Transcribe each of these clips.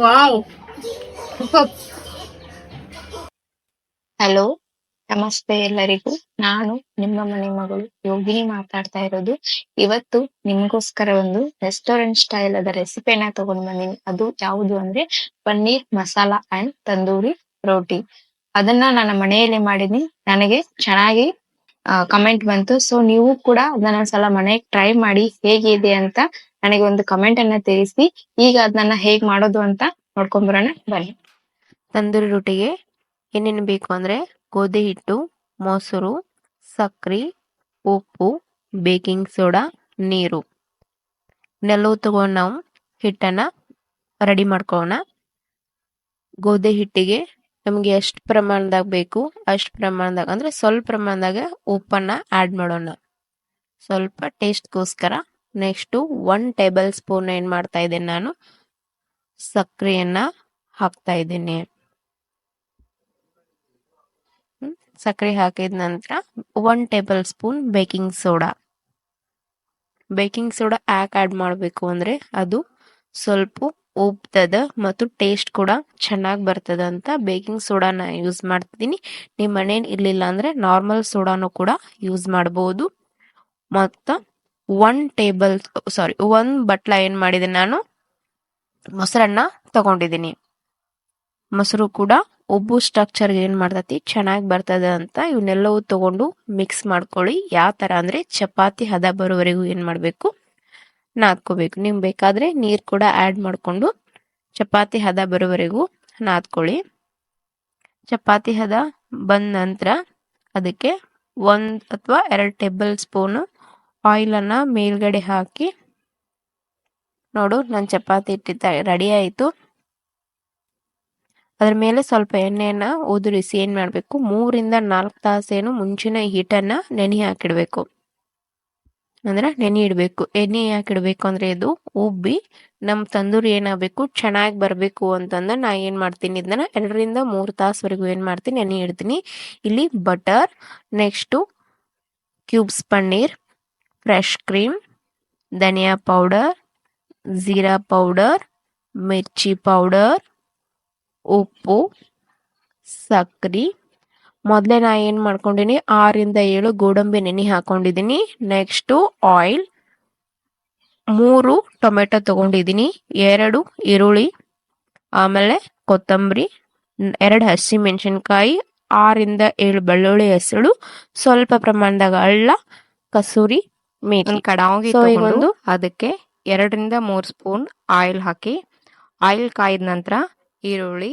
Wow. Hello, ನಮಸ್ತೆ ಎಲ್ಲರಿಗೂ. ನಾನು ನಿಮ್ಮ ಮನೆ ಮಗಳು ಯೋಗಿನಿ ಮಾತಾಡ್ತಾ ಇರೋದು. ಇವತ್ತು ನಿಮ್ಗೋಸ್ಕರ ಒಂದು ರೆಸ್ಟೋರೆಂಟ್ ಸ್ಟೈಲ್ ಅದ ರೆಸಿಪಿನ ತಗೊಂಡ್ ಬಂದೀನಿ. ಅದು ಯಾವುದು ಅಂದ್ರೆ ಪನ್ನೀರ್ ಮಸಾಲಾ ಅಂಡ್ ತಂದೂರಿ ರೋಟಿ. ಅದನ್ನ ನನ್ನ ಮನೆಯಲ್ಲಿ ಮಾಡಿದೀನಿ. ನನಗೆ ಚೆನ್ನಾಗಿ ಕಮೆಂಟ್ ಬಂತು. ಸೊ ನೀವು ಕೂಡ ಅದನ್ನ ಒಂದ್ಸಲ ಮನೆಗೆ ಟ್ರೈ ಮಾಡಿ ಹೇಗಿದೆ ಅಂತ ನನಗೆ ಒಂದು ಕಮೆಂಟ್ ಅನ್ನ ತಿಳಿಸಿ, ಈಗ ಅದನ್ನ ಹೇಗ್ ಮಾಡೋದು ಅಂತ ನೋಡ್ಕೊಂಡ್ ಬರೋಣ ಬನ್ನಿ. ತಂದೂರಿ ರೊಟ್ಟಿಗೆ ಏನೇನು ಬೇಕು ಅಂದ್ರೆ ಗೋಧಿ ಹಿಟ್ಟು, ಮೊಸರು, ಸಕ್ರೆ, ಉಪ್ಪು, ಬೇಕಿಂಗ್ ಸೋಡಾ, ನೀರು. ನೆಲವು ತಗೊಂಡು ನಾವು ಹಿಟ್ಟನ್ನ ರೆಡಿ ಮಾಡ್ಕೊಳ್ಳೋಣ. ಗೋಧಿ ಹಿಟ್ಟಿಗೆ ನಮಗೆ ಎಷ್ಟು ಪ್ರಮಾಣದಾಗ ಬೇಕು, ಅಷ್ಟು ಪ್ರಮಾಣದಾಗ ಅಂದ್ರೆ ಸ್ವಲ್ಪ ಪ್ರಮಾಣದಾಗ ಉಪ್ಪನ್ನ ಆ್ಯಡ್ ಮಾಡೋಣ. ಸ್ವಲ್ಪ ಟೇಸ್ಟ್ಗೋಸ್ಕರ ನೆಕ್ಸ್ಟು ಒನ್ ಟೇಬಲ್ ಸ್ಪೂನ್ ಏನು ಮಾಡ್ತಾ ಇದ್ದೀನಿ ನಾನು? ಸಕ್ಕರೆಯನ್ನು ಹಾಕ್ತಾ ಇದ್ದೀನಿ. ಸಕ್ಕರೆ ಹಾಕಿದ ನಂತರ one tablespoon baking soda. Baking soda ಯಾಕೆ ಆ್ಯಡ್ ಮಾಡಬೇಕು ಅಂದರೆ ಅದು ಸ್ವಲ್ಪ ಉಪ್ತದ ಮತ್ತು ಟೇಸ್ಟ್ ಕೂಡ ಚೆನ್ನಾಗಿ ಬರ್ತದ ಅಂತ ಬೇಕಿಂಗ್ ಸೋಡಾನ ಯೂಸ್ ಮಾಡ್ತಿದ್ದೀನಿ. ನಿಮ್ಮ ಮನೇಲಿ ಇರಲಿಲ್ಲ ಅಂದರೆ ನಾರ್ಮಲ್ ಸೋಡಾನು ಕೂಡ ಯೂಸ್ ಮಾಡ್ಬೋದು. ಮತ್ತು ಒನ್ ಟೇಬಲ್ ಸಾರಿ ಒಂದು ಬಟ್ಲ ಏನ್ ಮಾಡಿದೆ ನಾನು? ಮೊಸರನ್ನ ತಗೊಂಡಿದ್ದೀನಿ. ಮೊಸರು ಕೂಡ ಉಬ್ಬು ಸ್ಟ್ರಕ್ಚರ್ ಏನು ಮಾಡ್ತತಿ? ಚೆನ್ನಾಗಿ ಬರ್ತದೆ ಅಂತ ಇವನ್ನೆಲ್ಲವೂ ತಗೊಂಡು ಮಿಕ್ಸ್ ಮಾಡ್ಕೊಳ್ಳಿ. ಯಾವ ತರ ಅಂದ್ರೆ ಚಪಾತಿ ಹದ ಬರೋವರೆಗೂ ಏನು ಮಾಡಬೇಕು? ನಾದ್ಕೋಬೇಕು. ನಿಮ್ ಬೇಕಾದ್ರೆ ನೀರು ಕೂಡ ಆಡ್ ಮಾಡ್ಕೊಂಡು ಚಪಾತಿ ಹದ ಬರೋವರೆಗೂ ನಾದ್ಕೊಳ್ಳಿ. ಚಪಾತಿ ಹದ ಬಂದ ನಂತರ ಅದಕ್ಕೆ ಒಂದು ಅಥವಾ ಎರಡು ಟೇಬಲ್ ಸ್ಪೂನು ಆಯಿಲನ್ನು ಮೇಲ್ಗಡೆ ಹಾಕಿ, ನೋಡು ನನ್ನ ಚಪಾತಿ ಇಟ್ಟಿದ್ದ ರೆಡಿ ಆಯಿತು. ಅದ್ರ ಮೇಲೆ ಸ್ವಲ್ಪ ಎಣ್ಣೆಯನ್ನ ಉದುರಿಸಿ ಏನ್ ಮಾಡಬೇಕು, ಮೂರಿಂದ ನಾಲ್ಕು ತಾಸೇನು ಮುಂಚಿನ ಹಿಟ್ಟನ್ನ ನೆನೆ ಹಾಕಿಡಬೇಕು. ಅಂದ್ರೆ ನೆನೆ ಇಡಬೇಕು. ಎಣ್ಣೆ ಹಾಕಿಡ್ಬೇಕು ಅಂದ್ರೆ ಇದು ಉಬ್ಬಿ ನಮ್ಮ ತಂದೂರಿ ಏನಾಗಬೇಕು, ಚೆನ್ನಾಗಿ ಬರಬೇಕು ಅಂತಂದ್ರೆ ನಾ ಏನು ಮಾಡ್ತೀನಿ, ಇದನ್ನ ಎರಡರಿಂದ ಮೂರು ತಾಸುವರೆಗೂ ಏನು ಮಾಡ್ತೀನಿ, ನೆನೆ ಇಡ್ತೀನಿ. ಇಲ್ಲಿ butter, next cubes paneer fresh cream, ಧನಿಯಾ ಪೌಡರ್, ಜೀರಾ ಪೌಡರ್, ಮಿರ್ಚಿ ಪೌಡರ್, ಉಪ್ಪು, ಸಕ್ರೆ. ಮೊದಲೇ ನಾ ಏನು ಮಾಡ್ಕೊಂಡಿನಿ, ಆರಿಂದ ಏಳು ಗೋಡಂಬಿ ನೆನೆ ಹಾಕೊಂಡಿದ್ದೀನಿ ನೆಕ್ಸ್ಟು ಆಯಿಲ್. ಮೂರು ಟೊಮೆಟೊ ತೊಗೊಂಡಿದ್ದೀನಿ ಎರಡು ಈರುಳ್ಳಿ, ಆಮೇಲೆ ಕೊತ್ತಂಬರಿ, ಎರಡು ಹಸಿ ಮೆಣಸಿನ್ಕಾಯಿ, ಆರಿಂದ ಏಳು ಬೆಳ್ಳುಳ್ಳಿ ಹೆಸರು, ಸ್ವಲ್ಪ ಪ್ರಮಾಣದಾಗ ಅಳ್ಳ, ಕಸೂರಿ ಒಂದು ಕಡಾವಿಗೆ ತಗೊಂಡು ಅದಕ್ಕೆ ಎರಡರಿಂದ ಮೂರು ಸ್ಪೂನ್ ಆಯಿಲ್ ಹಾಕಿ ಆಯಿಲ್ ಕಾಯ್ದ ನಂತರ ಈರುಳ್ಳಿ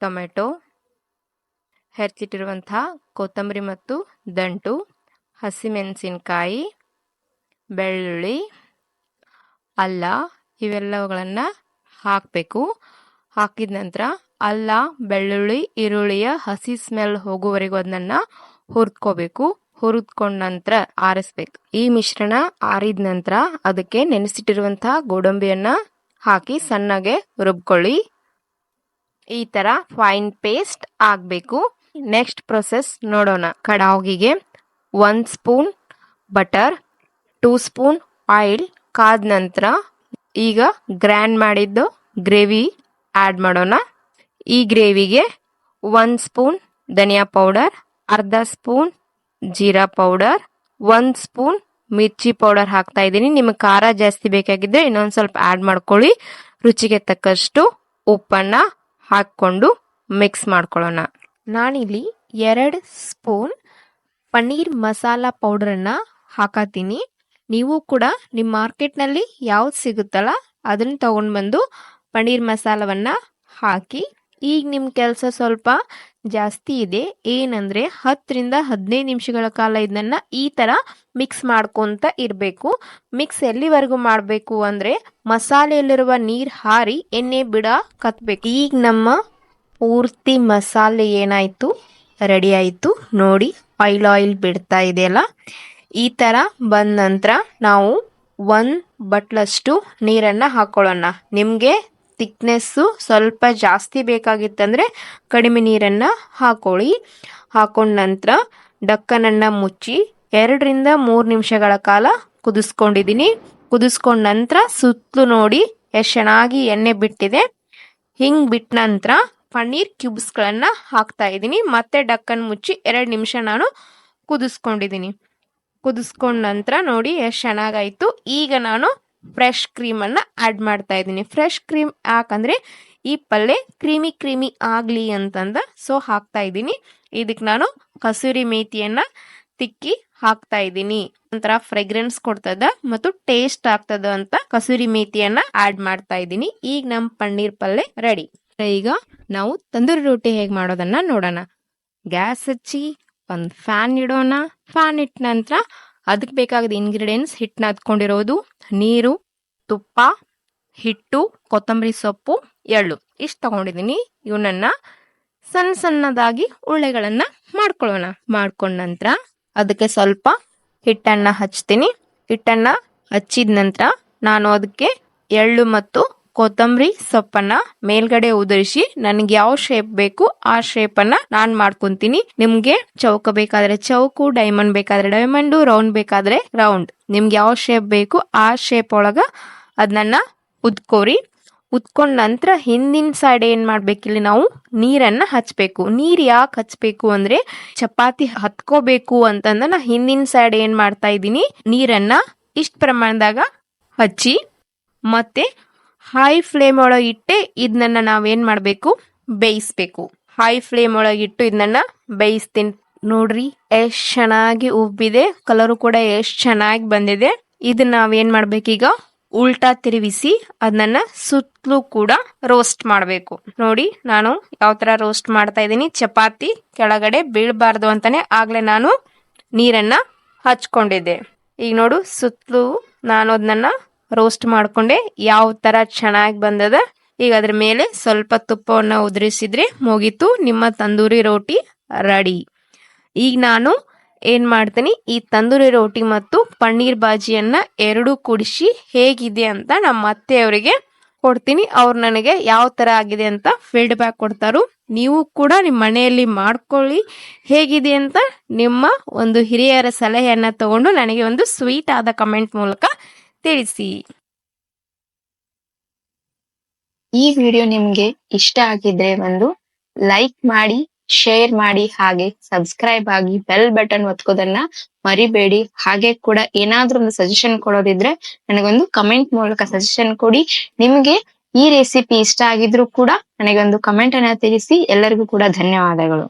ಟೊಮೆಟೊ ಹೆಚ್ಚಿಟ್ಟಿರುವಂತಹ ಕೊತ್ತಂಬರಿ ಮತ್ತು ದಂಟು ಹಸಿಮೆಣಸಿನಕಾಯಿ ಬೆಳ್ಳುಳ್ಳಿ ಅಲ್ಲ ಇವೆಲ್ಲವುಗಳನ್ನು ಹಾಕಬೇಕು. ಹಾಕಿದ ನಂತರ ಅಲ್ಲ ಬೆಳ್ಳುಳ್ಳಿ ಈರುಳ್ಳಿಯ ಹಸಿ ಸ್ಮೆಲ್ ಹೋಗುವವರೆಗೂ ಅದನ್ನ ಹುರಿದ್ಕೋಬೇಕು. ಹುರಿದ್ಕೊಂಡ ನಂತರ ಆರಿಸ್ಬೇಕು. ಈ ಮಿಶ್ರಣ ಆರಿದ ನಂತರ ಅದಕ್ಕೆ ನೆನೆಸಿಟ್ಟಿರುವಂತಹ ಗೋಡಂಬಿಯನ್ನ ಹಾಕಿ ಸಣ್ಣಗೆ ರುಬ್ಕೊಳ್ಳಿ. ಈ ತರ ಫೈನ್ ಪೇಸ್ಟ್ ಆಗಬೇಕು. ನೆಕ್ಸ್ಟ್ ಪ್ರೊಸೆಸ್ ನೋಡೋಣ. ಕಡಾವಿಗೆ one spoon butter two spoon oil ಕಾದ ನಂತರ ಈಗ ಗ್ರ್ಯಾಂಡ್ ಮಾಡಿದ್ದು ಗ್ರೇವಿ ಆ್ಯಡ್ ಮಾಡೋಣ. ಈ ಗ್ರೇವಿಗೆ ಒಂದು ಸ್ಪೂನ್ ಧನಿಯಾ ಪೌಡರ್, ಅರ್ಧ ಸ್ಪೂನ್ ಜೀರಾ ಪೌಡರ್, ಒಂದು ಸ್ಪೂನ್ ಮಿರ್ಚಿ ಪೌಡರ್ ಹಾಕ್ತಾ ಇದ್ದೀನಿ. ನಿಮಗೆ ಖಾರ ಜಾಸ್ತಿ ಬೇಕಾಗಿದ್ದರೆ ಇನ್ನೊಂದು ಸ್ವಲ್ಪ ಆ್ಯಡ್ ಮಾಡ್ಕೊಳ್ಳಿ. ರುಚಿಗೆ ತಕ್ಕಷ್ಟು ಉಪ್ಪನ್ನು ಹಾಕ್ಕೊಂಡು ಮಿಕ್ಸ್ ಮಾಡ್ಕೊಳ್ಳೋಣ. ನಾನಿಲ್ಲಿ ಎರಡು ಸ್ಪೂನ್ ಪನ್ನೀರ್ ಮಸಾಲ ಪೌಡರನ್ನು ಹಾಕತ್ತೀನಿ. ನೀವು ಕೂಡ ನಿಮ್ಮ ಮಾರ್ಕೆಟ್ನಲ್ಲಿ ಯಾವ್ದು ಸಿಗುತ್ತಲ್ಲ, ಅದನ್ನು ತಗೊಂಡು ಬಂದು ಪನ್ನೀರ್ ಮಸಾಲವನ್ನು ಹಾಕಿ ಈಗ ನಿಮ್ಮ ಕೆಲಸ ಸ್ವಲ್ಪ ಜಾಸ್ತಿ ಇದೆ. ಏನಂದರೆ ಹತ್ತರಿಂದ ಹದಿನೈದು ನಿಮಿಷಗಳ ಕಾಲ ಇದನ್ನು ಈ ಥರ ಮಿಕ್ಸ್ ಮಾಡ್ಕೊತ ಇರಬೇಕು. ಮಿಕ್ಸ್ ಎಲ್ಲಿವರೆಗೂ ಮಾಡಬೇಕು ಅಂದರೆ ಮಸಾಲೆಯಲ್ಲಿರುವ ನೀರು ಹಾರಿ ಎಣ್ಣೆ ಬಿಡ ಕತ್ಬೇಕು. ಈಗ ನಮ್ಮ ಪೂರ್ತಿ ಮಸಾಲೆ ಏನಾಯಿತು? ರೆಡಿ ಆಯಿತು. ನೋಡಿ ಆಯಿಲ್ ಆಯಿಲ್ ಬಿಡ್ತಾ ಇದೆಯಲ್ಲ? ಈ ಥರ ಬಂದ ನಂತರ ನಾವು ಒಂದು ಬಟ್ಲಷ್ಟು ನೀರನ್ನು ಹಾಕ್ಕೊಳ್ಳೋಣ ನಿಮಗೆ ತಿಕ್ನೆಸ್ಸು ಸ್ವಲ್ಪ ಜಾಸ್ತಿ ಬೇಕಾಗಿತ್ತಂದರೆ ಕಡಿಮೆ ನೀರನ್ನು ಹಾಕೊಳ್ಳಿ. ಹಾಕೊಂಡ ನಂತರ ಡಕ್ಕನನ್ನು ಮುಚ್ಚಿ ಎರಡರಿಂದ ಮೂರು ನಿಮಿಷಗಳ ಕಾಲ ಕುದಿಸ್ಕೊಂಡಿದ್ದೀನಿ. ಕುದಿಸ್ಕೊಂಡ ನಂತರ ಸುತ್ತಲೂ ನೋಡಿ ಎಷ್ಟು ಚೆನ್ನಾಗಿ ಎಣ್ಣೆ ಬಿಟ್ಟಿದೆ. ಹಿಂಗೆ ಬಿಟ್ಟ ನಂತರ ಪನ್ನೀರ್ ಕ್ಯೂಬ್ಸ್ಗಳನ್ನು ಹಾಕ್ತಾ ಇದ್ದೀನಿ. ಮತ್ತೆ ಡಕ್ಕನ್ ಮುಚ್ಚಿ ಎರಡು ನಿಮಿಷ ನಾನು ಕುದಿಸ್ಕೊಂಡಿದ್ದೀನಿ. ಕುದಿಸ್ಕೊಂಡ ನಂತರ ನೋಡಿ ಎಷ್ಟು ಚೆನ್ನಾಗಾಯಿತು ಈಗ ನಾನು ಫ್ರೆಶ್ ಕ್ರೀಮನ್ನು ಆ್ಯಡ್ ಮಾಡ್ತಾ ಇದ್ದೀನಿ. ಫ್ರೆಶ್ ಕ್ರೀಮ್ ಯಾಕಂದರೆ ಈ ಪಲ್ಯ ಕ್ರೀಮಿ ಕ್ರೀಮಿ ಆಗಲಿ ಅಂತಂದ ಸೊ ಹಾಕ್ತಾ ಇದ್ದೀನಿ. ಇದಕ್ಕೆ ನಾನು ಕಸೂರಿ ಮೇಥಿಯನ್ನು ತಿಕ್ಕಿ ಹಾಕ್ತಾ ಇದ್ದೀನಿ. ಒಂಥರ ಫ್ರೆಗ್ರೆನ್ಸ್ ಕೊಡ್ತದ ಮತ್ತು ಟೇಸ್ಟ್ ಆಗ್ತದ ಅಂತ ಕಸೂರಿ ಮೇಥಿಯನ್ನ ಆಡ್ ಮಾಡ್ತಾ ಇದ್ದೀನಿ. ಈಗ ನಮ್ಮ ಪನ್ನೀರ್ ಪಲ್ಯ ರೆಡಿ ಈಗ ನಾವು ತಂದೂರಿ ರೊಟ್ಟಿ ಹೇಗೆ ಮಾಡೋದನ್ನ ನೋಡೋಣ. ಗ್ಯಾಸ್ ಹಚ್ಚಿ ಒಂದು ಫ್ಯಾನ್ ಇಡೋಣ. ಫ್ಯಾನ್ ಇಟ್ಟ ನಂತರ ಅದಕ್ಕೆ ಬೇಕಾದ ಇಂಗ್ರೀಡಿಯೆಂಟ್ಸ್ ಹಿಟ್ಟನ್ನ ಹತ್ಕೊಂಡಿರೋದು ನೀರು, ತುಪ್ಪ, ಹಿಟ್ಟು, ಕೊತ್ತಂಬರಿ ಸೊಪ್ಪು, ಎಳ್ಳು. ಇಷ್ಟು ತಗೊಂಡಿದ್ದೀನಿ. ಇವನನ್ನ ಸಣ್ಣ ಸಣ್ಣದಾಗಿ ಉಳ್ಳೆಗಳನ್ನ ಮಾಡ್ಕೊಳ್ಳೋಣ. ಮಾಡ್ಕೊಂಡ ನಂತರ ಅದಕ್ಕೆ ಸ್ವಲ್ಪ ಹಿಟ್ಟನ್ನ ಹಚ್ತೀನಿ. ಹಿಟ್ಟನ್ನ ಹಚ್ಚಿದ ನಂತರ ನಾನು ಅದಕ್ಕೆ ಎಳ್ಳು ಮತ್ತು ಕೊತ್ತಂಬರಿ, ಸೊಪ್ಪನ್ನ ಮೇಲ್ಗಡೆ ಉದುರಿಸಿ ನನಗೆ ಯಾವ ಶೇಪ್ ಬೇಕು ಆ ಶೇಪ್ ಅನ್ನ ನಾನ್ ಮಾಡ್ಕೊಂತೀನಿ. ನಿಮ್ಗೆ ಚೌಕ ಬೇಕಾದ್ರೆ ಚೌಕು ಡೈಮಂಡ್ ಬೇಕಾದ್ರೆ ಡೈಮಂಡು ರೌಂಡ್ ಬೇಕಾದ್ರೆ ರೌಂಡ್ ನಿಮ್ಗೆ ಯಾವ ಶೇಪ್ ಬೇಕು ಆ ಶೇಪ್ ಒಳಗ ಅದನ್ನ ಉದ್ಕೋರಿ. ಉದ್ಕೊಂಡ ನಂತರ ಹಿಂದಿನ ಸೈಡ್ ಏನ್ ಮಾಡ್ಬೇಕಿಲ್ಲಿ ನಾವು? ನೀರನ್ನ ಹಚ್ಬೇಕು. ನೀರ್ ಯಾಕೆ ಹಚ್ಬೇಕು ಅಂದ್ರೆ ಚಪಾತಿ ಹತ್ಕೋಬೇಕು ಅಂತಂದ ನಾ ಹಿಂದಿನ ಸೈಡ್ ಏನ್ ಮಾಡ್ತಾ ಇದ್ದೀನಿ? ನೀರನ್ನ ಇಷ್ಟ ಪ್ರಮಾಣದಾಗ ಹಚ್ಚಿ ಮತ್ತೆ ಹೈ ಫ್ಲೇಮ್ ಒಳಗೆ ಇಟ್ಟೆ ಇದನ್ನ ನಾವೇನ್ ಮಾಡಬೇಕು? ಬೇಯಿಸ್ಬೇಕು. ಹೈ ಫ್ಲೇಮ್ ಒಳಗಿಟ್ಟು ಇದನ್ನ ಬೇಯಿಸ್ತೀನಿ. ನೋಡ್ರಿ, ಎಷ್ಟು ಚೆನ್ನಾಗಿ ಉಬ್ಬಿದೆ. ಕಲರು ಕೂಡ ಎಷ್ಟು ಚೆನ್ನಾಗಿ ಬಂದಿದೆ. ಇದನ್ನ ನಾವೇನ್ ಮಾಡ್ಬೇಕೀಗ ಉಲ್ಟಾ ತಿರುವಿಸಿ ಅದನ್ನ ಸುತ್ತಲೂ ಕೂಡ ರೋಸ್ಟ್ ಮಾಡಬೇಕು. ನೋಡಿ, ನಾನು ಯಾವ ತರ ರೋಸ್ಟ್ ಮಾಡ್ತಾ ಇದ್ದೀನಿ. ಚಪಾತಿ ಕೆಳಗಡೆ ಬೀಳಬಾರ್ದು ಅಂತಾನೆ ಆಗ್ಲೇ ನಾನು ನೀರನ್ನ ಹಚ್ಕೊಂಡಿದ್ದೆ. ಈಗ ನೋಡು, ಸುತ್ತಲೂ ನಾನು ಅದನ್ನ ರೋಸ್ಟ್ ಮಾಡ್ಕೊಂಡೆ ಯಾವ ತರ ಚೆನ್ನಾಗಿ ಬಂದದ. ಈಗ ಅದ್ರ ಮೇಲೆ ಸ್ವಲ್ಪ ತುಪ್ಪವನ್ನು ಉದುರಿಸಿದ್ರೆ ಮುಗೀತು. ನಿಮ್ಮ ತಂದೂರಿ ರೋಟಿ ರೆಡಿ. ಈಗ ನಾನು ಏನು ಮಾಡ್ತೀನಿ, ಈ ತಂದೂರಿ ರೋಟಿ ಮತ್ತು ಪನ್ನೀರ್ ಬಾಜಿಯನ್ನ ಎರಡೂ ಕುಡಿಸಿ ಹೇಗಿದೆ ಅಂತ ನಮ್ಮ ಅತ್ತೆಯವರಿಗೆ ಕೊಡ್ತೀನಿ. ಅವ್ರು ನನಗೆ ಯಾವ ಥರ ಆಗಿದೆ ಅಂತ ಫೀಡ್ಬ್ಯಾಕ್ ಕೊಡ್ತಾರು. ನೀವು ಕೂಡ ನಿಮ್ಮ ಮನೆಯಲ್ಲಿ ಮಾಡ್ಕೊಳ್ಳಿ. ಹೇಗಿದೆ ಅಂತ ನಿಮ್ಮ ಒಂದು ಹಿರಿಯರ ಸಲಹೆಯನ್ನ ತಗೊಂಡು ನನಗೆ ಒಂದು ಸ್ವೀಟ್ ಆದ ಕಮೆಂಟ್ ಮೂಲಕ ತಿಳಿಸಿ ಈ ವಿಡಿಯೋ ನಿಮ್ಗೆ ಇಷ್ಟ ಆಗಿದ್ರೆ ಒಂದು ಲೈಕ್ ಮಾಡಿ ಶೇರ್ ಮಾಡಿ, ಹಾಗೆ ಸಬ್ಸ್ಕ್ರೈಬ್ ಆಗಿ ಬೆಲ್ ಬಟನ್ ಒತ್ಕೋದನ್ನ ಮರಿಬೇಡಿ. ಹಾಗೆ ಕೂಡ ಏನಾದ್ರೂ ಒಂದು ಸಜೆಷನ್ ಕೊಡೋದಿದ್ರೆ ನನಗೊಂದು ಕಮೆಂಟ್ ಮೂಲಕ ಸಜೆಷನ್ ಕೊಡಿ. ನಿಮ್ಗೆ ಈ ರೆಸಿಪಿ ಇಷ್ಟ ಆಗಿದ್ರು ಕೂಡ ನನಗೊಂದು ಕಮೆಂಟ್ ಅನ್ನ ತಿಳಿಸಿ. ಎಲ್ಲರಿಗೂ ಕೂಡ ಧನ್ಯವಾದಗಳು.